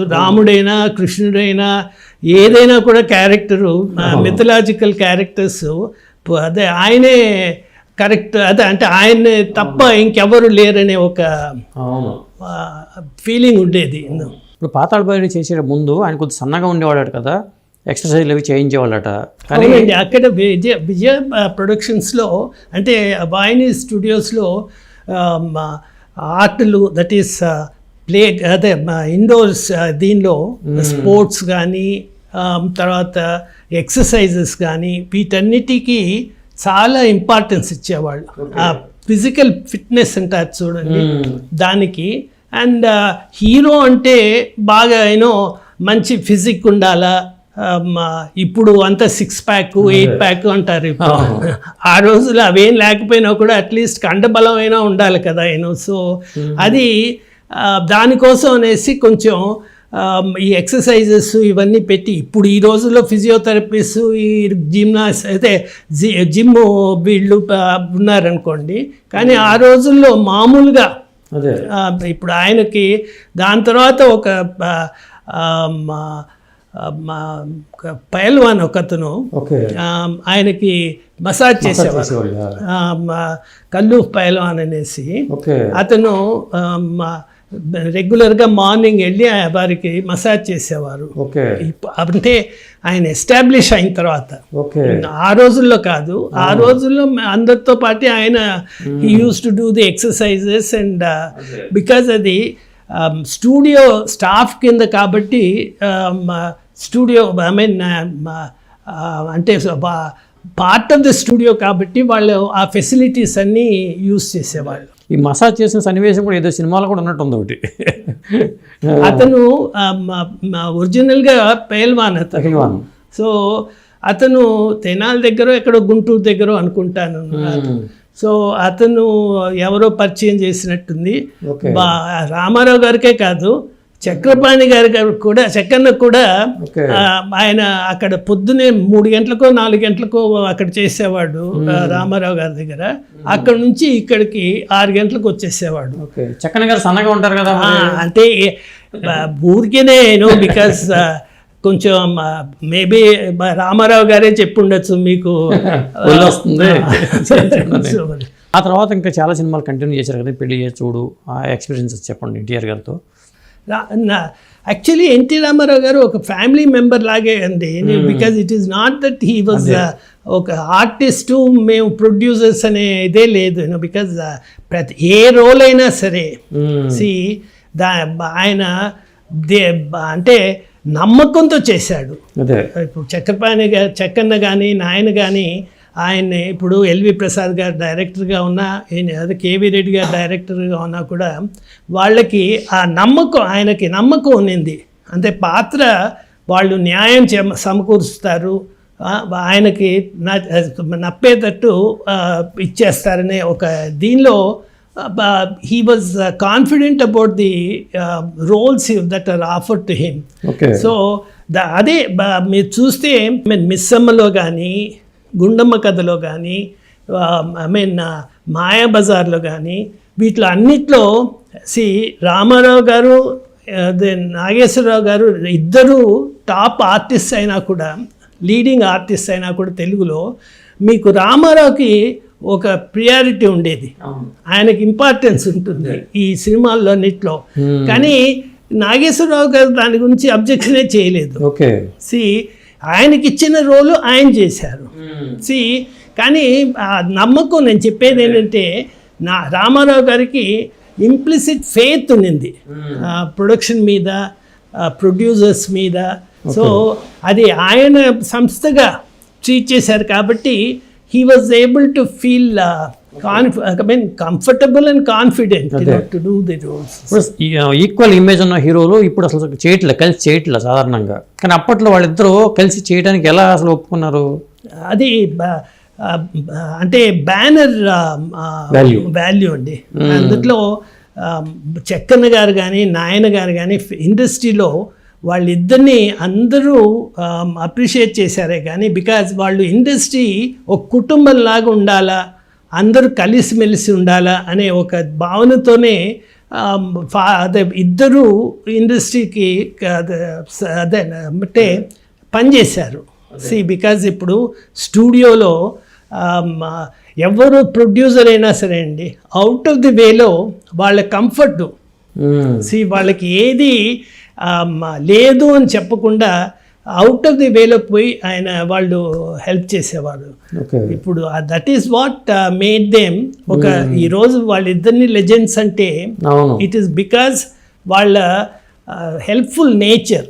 రాముడైనా కృష్ణుడైనా ఏదైనా కూడా character mythological characters అదే ఆయనే కరెక్ట్ అదే అంటే ఆయన్నే తప్ప ఇంకెవరు లేరనే ఒక ఫీలింగ్ ఉండేది ఇప్పుడు పాతాళ భైరవి చేసే ముందు ఆయన కొద్ది సన్నగా ఉండేవాడట కదా ఎక్సర్సైజ్లు అవి చేయించేవాళ్ళట. కానీ అక్కడ విజయ విజయ ప్రొడక్షన్స్లో అంటే వాయిని స్టూడియోస్లో ఆర్ట్లు దట్ ఈస్ ప్లే అదే ఇండోర్స్ దీనిలో స్పోర్ట్స్ కానీ తర్వాత ఎక్సర్సైజెస్ కానీ వీటన్నిటికీ చాలా ఇంపార్టెన్స్ ఇచ్చేవాళ్ళు. ఆ ఫిజికల్ ఫిట్నెస్ అంటారు చూడండి. దానికి. అండ్ హీరో అంటే బాగా యూనో మంచి ఫిజిక్ ఉండాలా? ఇప్పుడు అంతా సిక్స్ ప్యాక్ ఎయిట్ ప్యాక్ అంటారు ఇప్పుడు. ఆ రోజులు అవేం లేకపోయినా కూడా అట్లీస్ట్ కండబలం అయినా ఉండాలి కదా యూనో సో అది దానికోసం అనేసి కొంచెం ఈ ఎక్సర్సైజెస్ ఇవన్నీ పెట్టి ఇప్పుడు ఈ రోజుల్లో ఫిజియోథెరపిస్ట్ ఈ జిమ్నాస్ అయితే జి- జిమ్ వీళ్ళు ఉన్నారనుకోండి. కానీ ఆ రోజుల్లో మామూలుగా ఇప్పుడు ఆయనకి దాని తర్వాత ఒక పైల్వాన్ ఒకతను ఆయనకి మసాజ్ చేసేవారు. కల్లు పైల్వాన్ అనేసి. అతను రెగ్యులర్గా మార్నింగ్ వెళ్ళి వారికి మసాజ్ చేసేవారు. అంటే ఆయన ఎస్టాబ్లిష్ అయిన తర్వాత. ఆ రోజుల్లో కాదు ఆ రోజుల్లో అందరితో పాటు ఆయన he used to do the exercises and because అది స్టూడియో స్టాఫ్ కింద కాబట్టి స్టూడియో ఐ మీన్ అంటే పార్ట్ ఆఫ్ ద స్టూడియో కాబట్టి వాళ్ళు ఆ ఫెసిలిటీస్ అన్నీ యూస్ చేసేవాళ్ళు. ఈ మసాజ్ చేసిన సన్నివేశం కూడా ఏదో సినిమాలో కూడా ఉన్నట్టు ఉంది ఒకటి. అతను ఒరిజినల్గా పేల్వాన్ అతను. సో అతను తెనాల దగ్గర ఎక్కడో గుంటూరు దగ్గర అనుకుంటాను సో అతను ఎవరో పరిచయం చేసినట్టుంది. రామారావు గారికే కాదు చక్రపాణి గారి గారు కూడా చక్కన్న కూడా ఆయన అక్కడ పొద్దునే మూడు గంటలకో నాలుగు గంటలకో అక్కడ చేసేవాడు రామారావు గారి దగ్గర. అక్కడ నుంచి ఇక్కడికి ఆరు గంటలకు వచ్చేసేవాడు. చక్కన గారు సన్నగా ఉంటారు కదా అంటే ఊరికేనే నో బికాస్ కొంచెం మేబీ రామారావు గారే చెప్పుండొచ్చు మీకు. ఆ తర్వాత ఇంకా చాలా సినిమాలు కంటిన్యూ చేశారు కదా పెళ్ళి చూడు ఆ ఎక్స్పీరియన్సెస్ చెప్పండి ఎన్టీఆర్ గారితో. యాక్చువల్లీ ఎన్టీ రామారావు గారు ఒక ఫ్యామిలీ మెంబర్ లాగే అండి. Because it is not that he was ఒక ఆర్టిస్టు మేము ప్రొడ్యూసర్స్ అనే ఇదే లేదు బికాజ్ ప్రతి ఏ రోల్ అయినా సరే. సి దా ఆయన దే అంటే నమ్మకంతో చేశాడు. ఇప్పుడు చక్రపాణి చక్కన్న కానీ నాయన కానీ ఆయన్ని ఇప్పుడు ఎల్వి ప్రసాద్ గారు డైరెక్టర్గా ఉన్నా అదే కేవీ రెడ్డి గారు డైరెక్టర్గా ఉన్నా కూడా వాళ్ళకి ఆ నమ్మకం ఆయనకి నమ్మకం ఉన్నింది. అంటే పాత్ర వాళ్ళు న్యాయం చే సమకూరుస్తారు. ఆయనకి నప్పేటట్టు ఇచ్చేస్తారనే ఒక దీనిలో he was confident about the roles that are offer to him okay so the అదే మీరు చూస్తే మీన్ మిస్సమ్మలో కానీ గుండమ్మ కథలో కానీ ఐ మీన్ మాయాబజార్లో కానీ వీటిలో అన్నిట్లో సి రామారావు గారు దెన్ నాగేశ్వరరావు గారు ఇద్దరు టాప్ ఆర్టిస్ట్ అయినా కూడా లీడింగ్ ఆర్టిస్ట్ అయినా కూడా తెలుగులో మీకు రామారావుకి ఒక ప్రియారిటీ ఉండేది. ఆయనకి ఇంపార్టెన్స్ ఉంటుంది ఈ సినిమాల్లో అన్నిట్లో కానీ నాగేశ్వరరావు గారు దాని గురించి అబ్జెక్షనే చేయలేదు. ఓకే సి ఆయనకి ఇచ్చిన రోలు ఆయన చేశారు. సి కానీ నమ్మకం నేను చెప్పేది ఏంటంటే నా రామారావు గారికి ఇంప్లిసిట్ ఫెయిత్ ఉన్నింది. ప్రొడక్షన్ మీద ప్రొడ్యూసర్స్ మీద. సో అది ఆయన సంస్థగా ట్రీట్ చేశారు కాబట్టి he was able to feel mean comfortable and confident to do the roles ఇప్పుడు ఈక్వల్ ఇమేజ్ ఉన్న హీరోలు ఇప్పుడు అసలు చేయట్లే కలిసి చేయట్లే సాధారణంగా. కానీ అప్పట్లో వాళ్ళిద్దరూ కలిసి చేయడానికి ఎలా అసలు ఒప్పుకున్నారు? అది అంటే బ్యానర్ Value. వాల్యూ అండి. అందులో ఆ, చెక్కన్న గారు కానీ నాయన గారు కానీ ఇండస్ట్రీలో వాళ్ళిద్దరిని అందరూ అప్రిషియేట్ చేశారే కానీ బికాజ్ వాళ్ళు ఇండస్ట్రీ ఒక కుటుంబం లాగా ఉండాలా అందరూ కలిసిమెలిసి ఉండాలా అనే ఒక భావనతోనే ఫా- అదే ఇద్దరు ఇండస్ట్రీకి అదే అంటే పనిచేశారు. సి బికాజ్ ఇప్పుడు స్టూడియోలో ఎవరు ప్రొడ్యూసర్ అయినా సరే అండి అవుట్ ఆఫ్ ది వేలో వాళ్ళ కంఫర్ట్. సి వాళ్ళకి ఏది లేదు అని చెప్పకుండా అవుట్ ఆఫ్ ది వేలో పోయి ఆయన వాళ్ళు హెల్ప్ చేసేవారు. ఇప్పుడు that is what made them ఒక ఈరోజు వాళ్ళిద్దరిని లెజెండ్స్ అంటే ఇట్ ఈస్ బికాజ్ వాళ్ళ హెల్ప్ఫుల్ నేచర్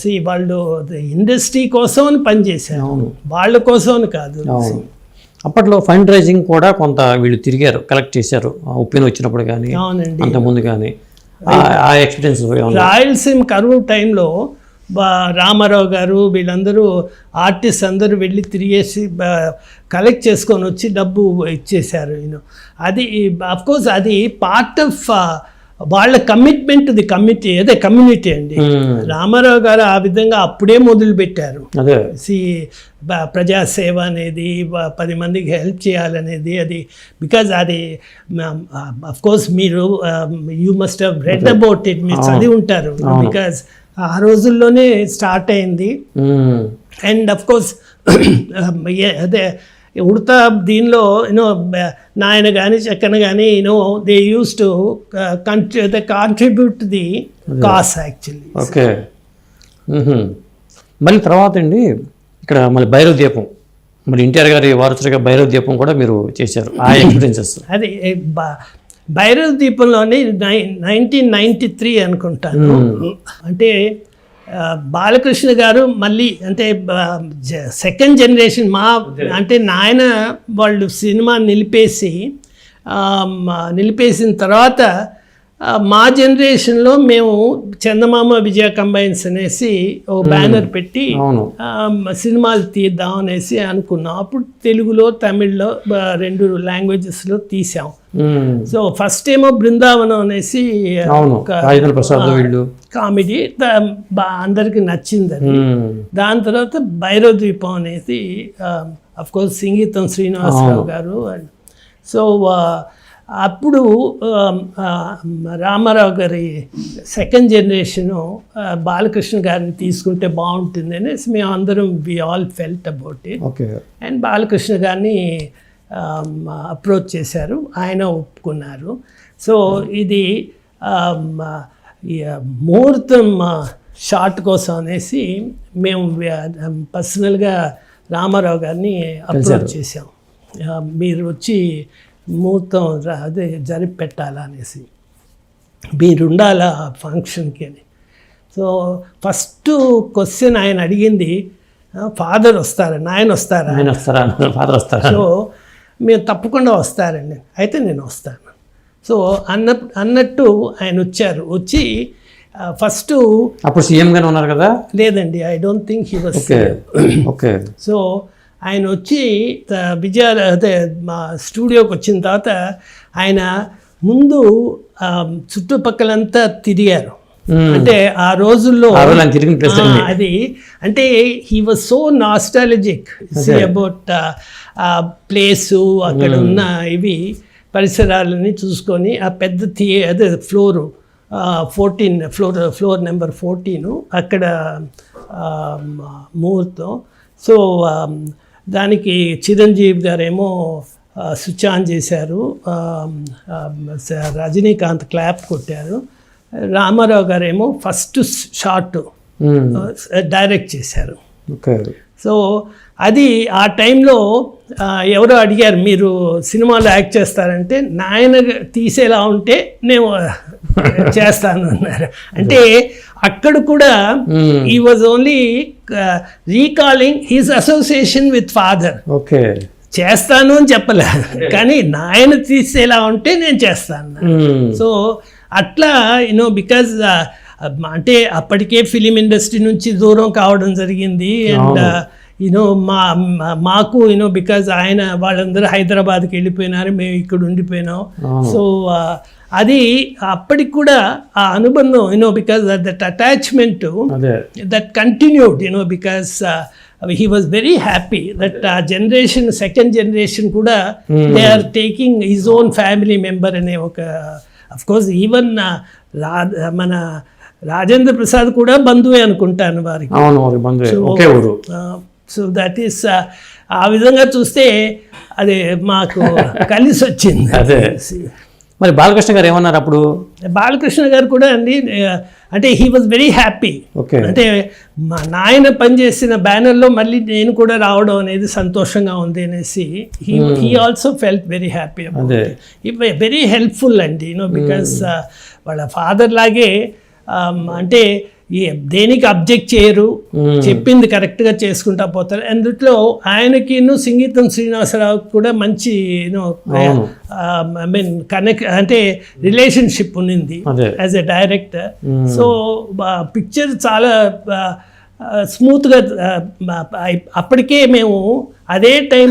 సి వాళ్ళు ఇండస్ట్రీ కోసం అని పనిచేశారు అవును. వాళ్ళ కోసం అని కాదు అప్పట్లో ఫండ్ రైజింగ్ కూడా కొంత వీళ్ళు తిరిగారు కలెక్ట్ చేశారు. ఉప్పిన వచ్చినప్పుడు కానీ ముందు కానీ. ఆ ఎక్స్పీరియన్స్ రాయలసీమ కరువు టైంలో రామారావు గారు వీళ్ళందరూ ఆర్టిస్ట్ అందరూ వెళ్ళి తిరిగేసి కలెక్ట్ చేసుకొని వచ్చి డబ్బు ఇచ్చేశారు యూనో అది కోర్స్ అది పార్ట్ ఆఫ్ వాళ్ళ కమిట్మెంట్ ది కమిటీ అదే కమ్యూనిటీ అండి. రామారావు గారు ఆ విధంగా అప్పుడే మొదలు పెట్టారు. అదే. సి ప్రజాసేవ అనేది పది మందికి హెల్ప్ చేయాలనేది అది బికాజ్ అది అఫ్ కోర్స్ మీరు you must have read about it మీరు చదివి ఉంటారు. బికాజ్ ఆ రోజుల్లోనే స్టార్ట్ అయింది. అండ్ అఫ్ కోర్స్ అదే ఉడతా దీనిలో యూనో నాయన కానీ చక్కన కానీ you know they used to country the contribute the cause actually okay. మళ్ళీ తర్వాత అండి ఇక్కడ మళ్ళీ భైరవ దీపం మరి ఎన్టీఆర్ గారి వారసుడిగా భైరవ దీపం కూడా మీరు చేశారు. ఆ ఎక్స్పీరియన్సెస్ అది భైరవ దీపంలోని నైన్టీన్ నైంటీ త్రీ అనుకుంటాను. అంటే బాలకృష్ణ గారు మళ్ళీ అంటే సెకండ్ జనరేషన్ మా అంటే నాయన వాళ్ళు సినిమా నిలిపేసి నిలిపేసిన తర్వాత మా జనరేషన్లో మేము చందమామ విజయ కంబైన్స్ అనేసి ఓ బ్యానర్ పెట్టి సినిమాలు తీద్దాం అనేసి అనుకున్నాం. అప్పుడు తెలుగులో తమిళ్ళో రెండు లాంగ్వేజెస్లో తీసాం. సో ఫస్ట్ ఏమో బృందావనం అనేసి కామెడీ అందరికి నచ్చింది అది. దాని తర్వాత భైరవ ద్వీపం అనేది అఫ్ కోర్స్ సంగీతం శ్రీనివాసరావు గారు సో అప్పుడు రామారావు గారి సెకండ్ జనరేషను బాలకృష్ణ గారిని తీసుకుంటే బాగుంటుంది అనేసి మేము అందరం we all felt about it and Balakrishna గారిని అప్రోచ్ చేశారు. ఆయన ఒప్పుకున్నారు. సో ఇది ముహూర్తం షార్ట్ కోసం అనేసి మేము పర్సనల్గా రామారావు గారిని అప్రోచ్ ఆ, మీరు వచ్చి ముహూర్తం అదే జరిపి పెట్టాలా అనేసి మీరు ఉండాలా ఆ ఫంక్షన్కి అని. సో ఫస్ట్ క్వశ్చన్ ఆయన అడిగింది ఫాదర్ వస్తారా నాయన వస్తారా? ఆయన వస్తారా ఫాదర్ వస్తారా? సో మేము తప్పకుండా వస్తారండి అయితే నేను వస్తాను. సో అన్న అన్నట్టు ఆయన వచ్చారు. వచ్చి ఫస్ట్ అప్పుడు సీఎం గానే ఉన్నారు కదా? లేదండి I don't think he was okay okay. So ఆయన వచ్చి విజయ అదే మా స్టూడియోకి వచ్చిన తర్వాత ఆయన ముందు చుట్టుపక్కలంతా తిరిగారు. అంటే ఆ రోజుల్లో అది. అంటే he was so nostalgic about place అక్కడ ఉన్న ఇవి పరిసరాలని చూసుకొని ఆ పెద్ద థియే అదే floor fourteen floor floor number fourteen అక్కడ ముహూర్తం. సో దానికి చిరంజీవి గారేమో స్విచ్ ఆన్ చేశారు. రజనీకాంత్ క్లాప్ కొట్టారు. రామారావు గారేమో ఫస్ట్ షాట్. డైరెక్ట్ చేశారు. సో అది ఆ టైంలో ఎవరో అడిగారు మీరు సినిమాలో యాక్ట్ చేస్తారంటే నాయన తీసేలా ఉంటే నేను చేస్తాను అన్నారు అంటే అక్కడ కూడా. He was only recalling his association with father okay చేస్తాను అని చెప్పలే. కానీ నాయన తీసేలా ఉంటే నేను చేస్తాను. మ్మ్. సో అట్లా యూనో బికాజ్ అంటే అప్పటికే ఫిలిం ఇండస్ట్రీ నుంచి దూరం కావడం జరిగింది. అండ్ యూనో మా మా- మాకు యూనో బికాజ్ ఆయన వాళ్ళందరూ హైదరాబాద్కి వెళ్ళిపోయినారు మేము ఇక్కడ ఉండిపోయినాం. సో అది అప్పటికి కూడా ఆ అనుబంధం you know because that attachment that continued you know because he was very happy that ఆ జనరేషన్ సెకండ్ జనరేషన్ కూడా they are taking his own family member అనే ఒక అఫ్ కోర్స్ ఈవెన్ మన రాజేంద్ర ప్రసాద్ కూడా బంధువే అనుకుంటాను వారికి. సో దట్ ఈస్ ఆ విధంగా చూస్తే అది మాకు కలిసి వచ్చింది అదే మరి బాలకృష్ణ గారు ఏమన్నారు అప్పుడు? బాలకృష్ణ గారు కూడా అండి అంటే he was very happy okay. అంటే మా నాయన పనిచేసిన బ్యానర్లో మళ్ళీ నేను కూడా రావడం అనేది సంతోషంగా ఉంది అనేసి he he also felt very happy very helpful అండి యూనో బికాస్ వాళ్ళ ఫాదర్ లాగే um, అంటే ఈ దేనికి అబ్జెక్ట్ చేయరు? చెప్పింది కరెక్ట్గా చేసుకుంటా పోతారు. అందుట్లో ఆయనకి సంగీతం శ్రీనివాసరావు కూడా మంచి ఐ మీన్ కనెక్ట్ అంటే రిలేషన్షిప్ ఉన్నింది as a director so picture చాలా స్మూత్గా అప్పటికే మేము అదే టైం